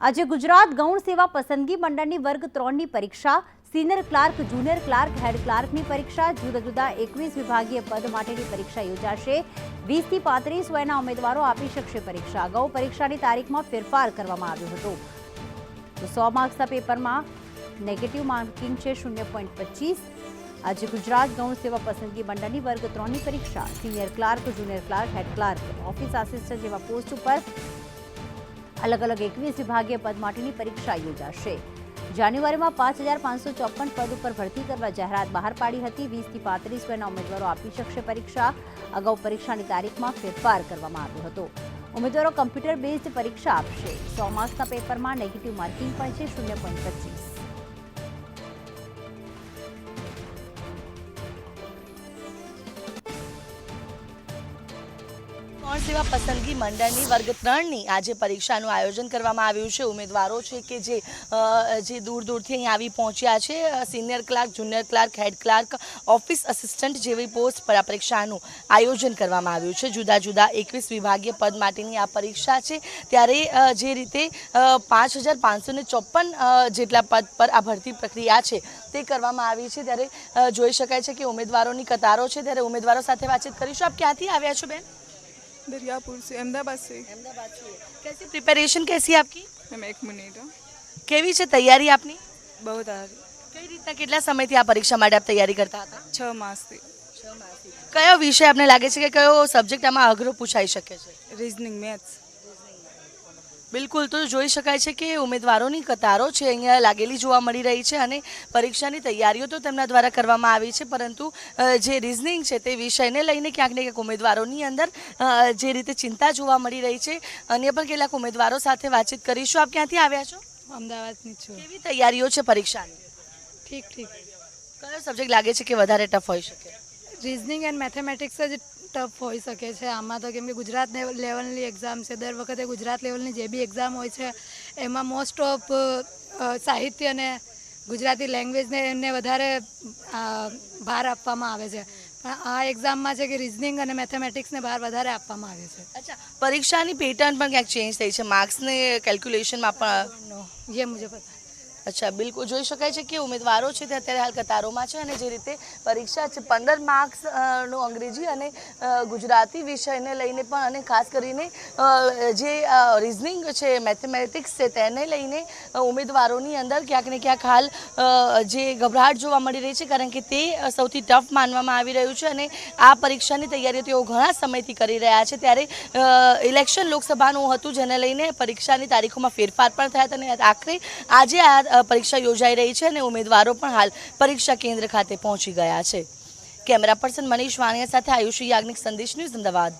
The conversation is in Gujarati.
આજે ગુજરાત ગૌણ સેવા પસંદગી મંડળની વર્ગ ત્રણની પરીક્ષા, senior clerk, junior clerk, head ક્લાર્કની પરીક્ષા, જુદા જુદા એકવીસ વિભાગીય પદ માટેની પરીક્ષા યોજાશે. વીસથી પાંત્રીસ વયના ઉમેદવારો આપી શકશે પરીક્ષા. અગાઉ પરીક્ષાની તારીખમાં ફેરફાર કરવામાં આવ્યો હતો. તો સો માર્ક્સના પેપરમાં નેગેટિવ માર્કિંગ છે શૂન્ય પોઈન્ટ પચીસ. આજે ગુજરાત ગૌણ સેવા પસંદગી મંડળની વર્ગ ત્રણની પરીક્ષા. Senior clerk, junior clerk, head clerk, office assistant જેવા પોસ્ટ ઉપર અલગ અલગ એકવીસ વિભાગીય પદ માટેની પરીક્ષા યોજાશે. જાન્યુઆરીમાં પાંચ હજાર પાંચસો ચોપન પદ ઉપર ભરતી કરવા જાહેરાત બહાર પાડી હતી. વીસથી પાંત્રીસ વયના ઉમેદવારો આપી શકશે પરીક્ષા. અગાઉ પરીક્ષાની તારીખમાં ફેરફાર કરવામાં આવ્યો હતો. ઉમેદવારો કમ્પ્યુટર બેઝડ પરીક્ષા આપશે. સો માર્ક્સના પેપરમાં નેગેટિવ માર્કિંગ પણ છે, શૂન્ય પોઈન્ટ પચીસ. ગૌણ સેવા પસંદગી મંડળની વર્ગ ત્રણની આજે પરીક્ષાનું આયોજન કરવામાં આવ્યું છે. ઉમેદવારો છે કે જે જે દૂર દૂરથી અહીં આવી પહોંચ્યા છે senior clerk, junior clerk, head clerk, office assistant જેવી પોસ્ટ પર આ પરીક્ષાનું આયોજન કરવામાં આવ્યું છે. જુદા જુદા એકવીસ વિભાગીય પદ માટેની આ પરીક્ષા છે. ત્યારે જે રીતે પાંચ હજાર પાંચસો ને ચોપન જેટલા પદ પર આ ભરતી પ્રક્રિયા છે તે કરવામાં આવી છે. ત્યારે જોઈ શકાય છે કે ઉમેદવારોની કતારો છે. ત્યારે ઉમેદવારો સાથે વાતચીત કરીશું. આપ ક્યાંથી આવ્યા છો બેન? દરિયાપુર સે અમદાવાદ સે અમદાવાદ સે કેસી પ્રિપેરેશન કેસી આપકી મેમ એક મિનિટ કેવી છે તૈયારી આપની બહુ સારી કઈ રીતના કેટલા સમયથી આ પરીક્ષા માટે આપ તૈયારી કરતા હતા છ માસથી કયો વિષય આપને લાગે છે કે કયો સબ્જેક્ટ આમાં અઘરો પૂછાઈ શકે છે રીઝનિંગ મેથ્સ બિલકુલ તો જોઈ શકાય છે કે ઉમેદવારોની કતારો છે અહીંયા લાગેલી જોવા મળી રહી છે અને પરીક્ષાની તૈયારીઓ તો તેમના દ્વારા કરવામાં આવી છે પરંતુ જે રિઝનિંગ છે તે વિષયને લઈને ક્યાંક ને ક્યાંક ઉમેદવારોની અંદર જે રીતે ચિંતા જોવા મળી રહી છે. અન્ય પણ કેટલાક ઉમેદવારો સાથે વાતચીત કરીશું. આપ ક્યાંથી આવ્યા છો? અમદાવાદની છું. કેવી તૈયારીઓ છે પરીક્ષાની? ઠીક ઠીક. કયો સબ્જેક્ટ લાગે છે કે વધારે ટફ હોઈ શકે? રિઝનિંગ એન્ડ મેથેમેટિક્સ જ ટફ હોઈ શકે છે. આમાં તો કેમ કે ગુજરાત લેવલની એક્ઝામ છે. દર વખતે ગુજરાત લેવલની જે બી એક્ઝામ હોય છે એમાં મોસ્ટ ઓફ સાહિત્ય અને ગુજરાતી લેંગ્વેજને એમને વધારે ભાર આપવામાં આવે છે. પણ આ એક્ઝામમાં છે કે રિઝનિંગ અને મેથેમેટિક્સને ભાર વધારે આપવામાં આવે છે. અચ્છા પરીક્ષાની પેટર્ન પણ ક્યાંક ચેન્જ થઈ છે? માર્ક્સને કેલ્ક્યુલેશનમાં પણ એ મુજબ પતા અચ્છા, બિલકુલ. જોઈ શકાય છે કે ઉમેદવારો છે તે અત્યારે હાલ કતારોમાં છે અને જે રીતે પરીક્ષા છે, પંદર માર્ક્સનું અંગ્રેજી અને ગુજરાતી વિષયને લઈને પણ અને ખાસ કરીને જે રિઝનિંગ છે મેથેમેટિક્સ છે, તેને લઈને ઉમેદવારોની અંદર ક્યાંક ને ક્યાંક હાલ જે ગભરાટ જોવા મળી રહી છે કારણ કે તે સૌથી ટફ માનવામાં આવી રહ્યું છે અને આ પરીક્ષાની તૈયારીઓ તેઓ ઘણા સમયથી કરી રહ્યા છે. ત્યારે ઇલેક્શન લોકસભાનું હતું, જેને લઈને પરીક્ષાની તારીખોમાં ફેરફાર પણ થયા હતા અને આખરે આજે આ પરીક્ષા યોજાઈ રહી છે અને ઉમેદવારો પણ હાલ પરીક્ષા કેન્દ્ર ખાતે પહોંચી ગયા છે. કેમેરા પર્સન મનીષ વાણિયા સાથે આયુષી યાજ્ઞિક સંદેશ ન્યૂઝ અમદાવાદ.